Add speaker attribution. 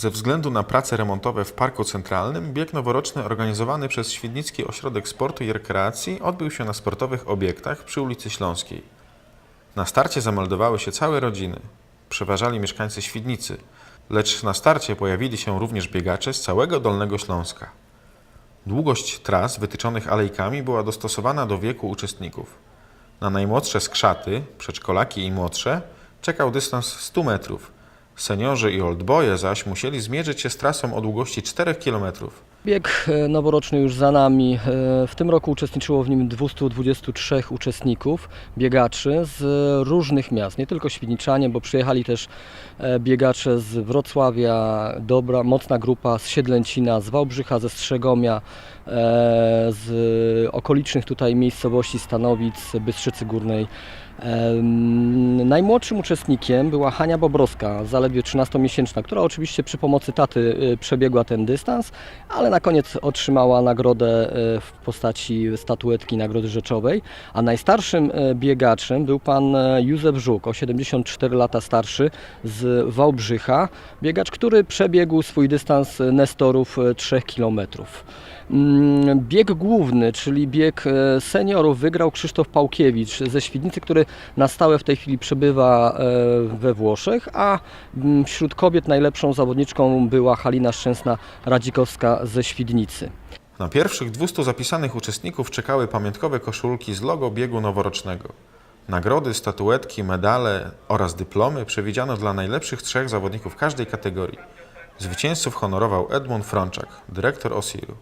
Speaker 1: Ze względu na prace remontowe w Parku Centralnym, bieg noworoczny organizowany przez Świdnicki Ośrodek Sportu i Rekreacji odbył się na sportowych obiektach przy ulicy Śląskiej. Na starcie zameldowały się całe rodziny. Przeważali mieszkańcy Świdnicy, lecz na starcie pojawili się również biegacze z całego Dolnego Śląska. Długość tras wytyczonych alejkami była dostosowana do wieku uczestników. Na najmłodsze skrzaty, przedszkolaki i młodsze, czekał dystans 100 metrów. Seniorzy i oldboye zaś musieli zmierzyć się z trasą o długości 4 km.
Speaker 2: Bieg e, noworoczny już za nami. E, W tym roku uczestniczyło w nim 223 uczestników, biegaczy z różnych miast, nie tylko Świdniczanie, bo przyjechali też e, biegacze z Wrocławia, dobra, mocna grupa z Siedlęcina, z Wałbrzycha, ze Strzegomia, z okolicznych tutaj miejscowości Stanowic, Bystrzycy Górnej. Najmłodszym uczestnikiem była Hania Bobrowska, zaledwie 13-miesięczna, która oczywiście przy pomocy taty przebiegła ten dystans, ale na koniec otrzymała nagrodę y, w postaci statuetki Nagrody Rzeczowej. A najstarszym y, biegaczem był pan y, Józef Żuk, o 74 lata starszy z Wałbrzycha. Biegacz, który przebiegł swój dystans Nestorów y, 3 kilometrów. Mm, Bieg główny, czyli bieg e, seniorów, wygrał Krzysztof Pałkiewicz ze Świdnicy, który na stałe w tej chwili przebywa e, we Włoszech, a mm, wśród kobiet najlepszą zawodniczką była Halina Szczęsna-Radzikowska ze Świdnicy.
Speaker 1: Na pierwszych 200 zapisanych uczestników czekały pamiątkowe koszulki z logo biegu noworocznego. Nagrody, statuetki, medale oraz dyplomy przewidziano dla najlepszych trzech zawodników każdej kategorii. Zwycięzców honorował Edmund Frączak, dyrektor OSIR-u.